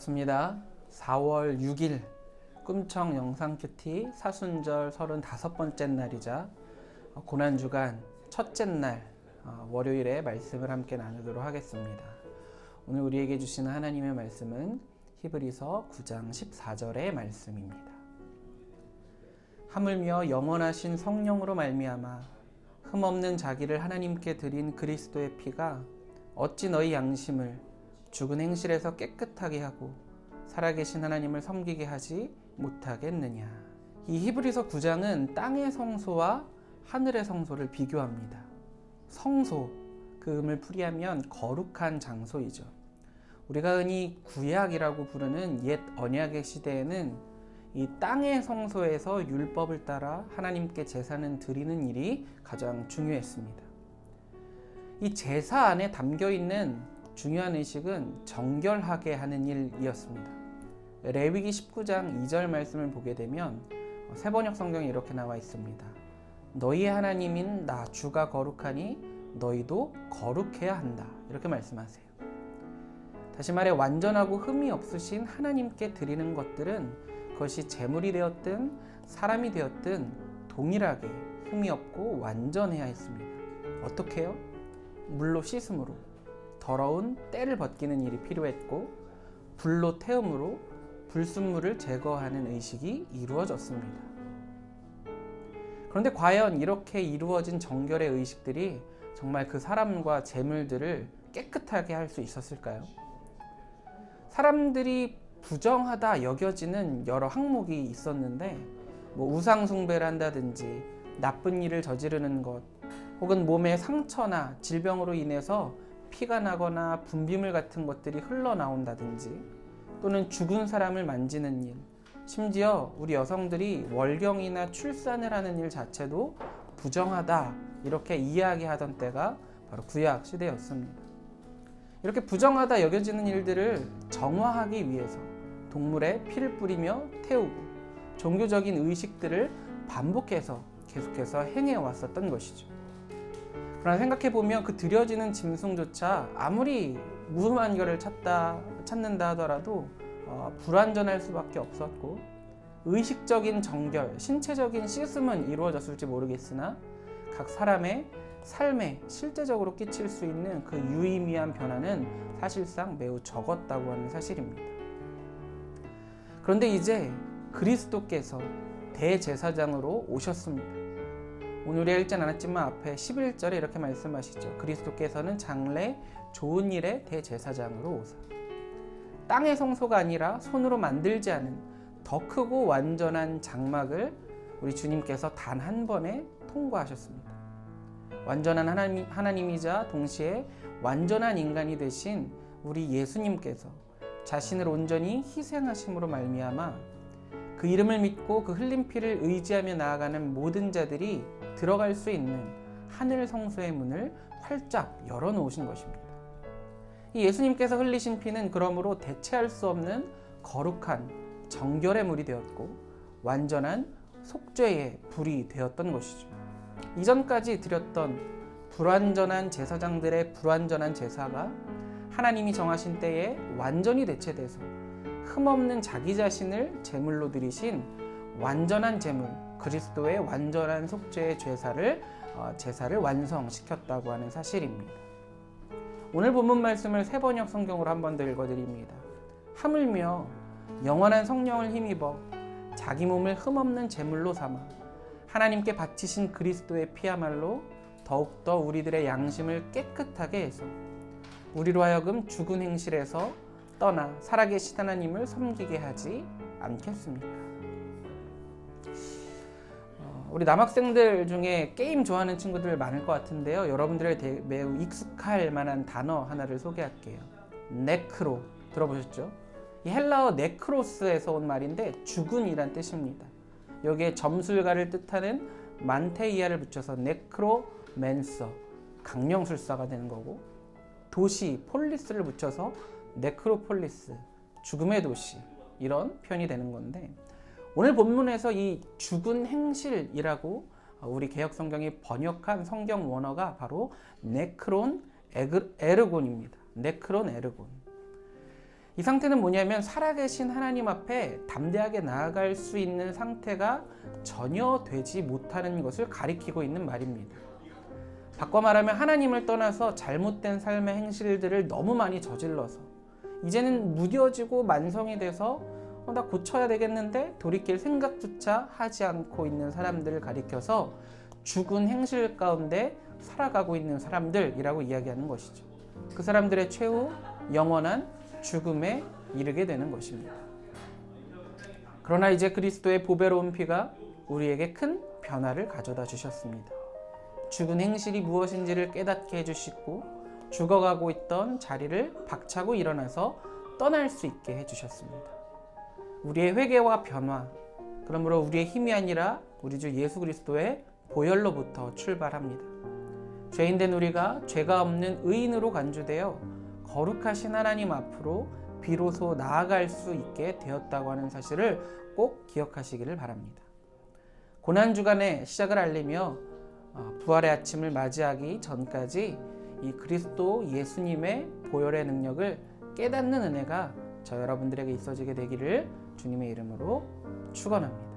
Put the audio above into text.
반갑습니다. 4월 6일 꿈청 영상 큐티 사순절 35번째 날이자 어, 고난주간 첫째 날 어, 월요일에 말씀을 함께 나누도록 하겠습니다. 오늘 우리에게 주시는 하나님의 말씀은 히브리서 9장 14절의 말씀입니다. 하물며 영원하신 성령으로 말미암아 흠없는 자기를 하나님께 드린 그리스도의 피가 어찌 너희 양심을 죽은 행실에서 깨끗하게 하고 살아계신 하나님을 섬기게 하지 못하겠느냐. 이 히브리서 9장은 땅의 성소와 하늘의 성소를 비교합니다. 성소, 그 음을 풀이하면 거룩한 장소이죠. 우리가 흔히 구약이라고 부르는 옛 언약의 시대에는 이 땅의 성소에서 율법을 따라 하나님께 제사는 드리는 일이 가장 중요했습니다. 이 제사 안에 담겨 있는 중요한 의식은 정결하게 하는 일이었습니다. 레위기 19장 2절 말씀을 보게 되면 세번역 성경에 이렇게 나와 있습니다. 너희의 하나님인 나 주가 거룩하니 너희도 거룩해야 한다. 이렇게 말씀하세요. 다시 말해 완전하고 흠이 없으신 하나님께 드리는 것들은 그것이 재물이 되었든 사람이 되었든 동일하게 흠이 없고 완전해야 했습니다. 어떻게요? 물로 씻음으로 더러운 때를 벗기는 일이 필요했고 불로 태움으로 불순물을 제거하는 의식이 이루어졌습니다. 그런데 과연 이렇게 이루어진 정결의 의식들이 정말 그 사람과 재물들을 깨끗하게 할 수 있었을까요? 사람들이 부정하다 여겨지는 여러 항목이 있었는데 뭐 우상 숭배를 한다든지 나쁜 일을 저지르는 것 혹은 몸에 상처나 질병으로 인해서 피가 나거나 분비물 같은 것들이 흘러나온다든지 또는 죽은 사람을 만지는 일 심지어 우리 여성들이 월경이나 출산을 하는 일 자체도 부정하다 이렇게 이야기하던 때가 바로 구약 시대였습니다. 이렇게 부정하다 여겨지는 일들을 정화하기 위해서 동물의 피를 뿌리며 태우고 종교적인 의식들을 반복해서 계속해서 행해 왔었던 것이죠. 그러나 생각해 보면 그 드려지는 짐승조차 아무리 무흠한 결을 찾다 찾는다 하더라도 어, 불완전할 수밖에 없었고 의식적인 정결, 신체적인 씻음은 이루어졌을지 모르겠으나 각 사람의 삶에 실제적으로 끼칠 수 있는 그 유의미한 변화는 사실상 매우 적었다고 하는 사실입니다. 그런데 이제 그리스도께서 대제사장으로 오셨습니다. 오늘의 읽진 않았지만 앞에 11절에 이렇게 말씀하시죠. 그리스도께서는 장래 좋은 일의 대제사장으로 오사. 땅의 성소가 아니라 손으로 만들지 않은 더 크고 완전한 장막을 우리 주님께서 단 한 번에 통과하셨습니다. 완전한 하나님, 하나님이자 동시에 완전한 인간이 되신 우리 예수님께서 자신을 온전히 희생하심으로 말미암아 그 이름을 믿고 그 흘린 피를 의지하며 나아가는 모든 자들이 들어갈 수 있는 하늘 성소의 문을 활짝 열어 놓으신 것입니다. 이 예수님께서 흘리신 피는 그러므로 대체할 수 없는 거룩한 정결의 물이 되었고 완전한 속죄의 불이 되었던 것이죠. 이전까지 드렸던 불완전한 제사장들의 불완전한 제사가 하나님이 정하신 때에 완전히 대체돼서 흠없는 자기 자신을 제물로 드리신 완전한 제물 그리스도의 완전한 속죄의 제사를 어, 제사를 완성시켰다고 하는 사실입니다. 오늘 본문 말씀을 세 번역 성경으로 한 번 더 읽어드립니다. 하물며 영원한 성령을 힘입어 자기 몸을 흠없는 제물로 삼아 하나님께 바치신 그리스도의 피야말로 더욱더 우리들의 양심을 깨끗하게 해서 우리로 하여금 죽은 행실에서 떠나 살아계신 하나님을 섬기게 하지 않겠습니까? 어, 우리 남학생들 중에 게임 좋아하는 친구들 많을 것 같은데요. 여러분들의 매우 익숙할 만한 단어 하나를 소개할게요. 네크로 들어보셨죠? 이 헬라어 네크로스에서 온 말인데 죽은이란 뜻입니다. 여기에 점술가를 뜻하는 만테이아를 붙여서 네크로맨서 강령술사가 되는 거고 도시 폴리스를 붙여서 네크로폴리스 죽음의 도시 이런 표현이 되는 건데 오늘 본문에서 이 죽은 행실이라고 우리 개혁 성경이 번역한 성경 원어가 바로 네크론 에르곤입니다. 네크론 에르곤. 이 상태는 뭐냐면 살아계신 하나님 앞에 담대하게 나아갈 수 있는 상태가 전혀 되지 못하는 것을 가리키고 있는 말입니다. 바꿔 말하면 하나님을 떠나서 잘못된 삶의 행실들을 너무 많이 저질러서 이제는 무뎌지고 만성이 돼서 어, 나 고쳐야 되겠는데 돌이킬 생각조차 하지 않고 있는 사람들을 가리켜서 죽은 행실 가운데 살아가고 있는 사람들이라고 이야기하는 것이죠. 그 사람들의 최후 영원한 죽음에 이르게 되는 것입니다. 그러나 이제 그리스도의 보배로운 피가 우리에게 큰 변화를 가져다 주셨습니다. 죽은 행실이 무엇인지를 깨닫게 해주시고 죽어가고 있던 자리를 박차고 일어나서 떠날 수 있게 해주셨습니다. 우리의 회개와 변화, 그러므로 우리의 힘이 아니라 우리 주 예수 그리스도의 보혈로부터 출발합니다. 죄인된 우리가 죄가 없는 의인으로 간주되어 거룩하신 하나님 앞으로 비로소 나아갈 수 있게 되었다고 하는 사실을 꼭 기억하시기를 바랍니다. 고난 주간의 시작을 알리며 어, 부활의 아침을 맞이하기 전까지 이 그리스도 예수님의 보혈의 능력을 깨닫는 은혜가 저 여러분들에게 있어지게 되기를 주님의 이름으로 축원합니다.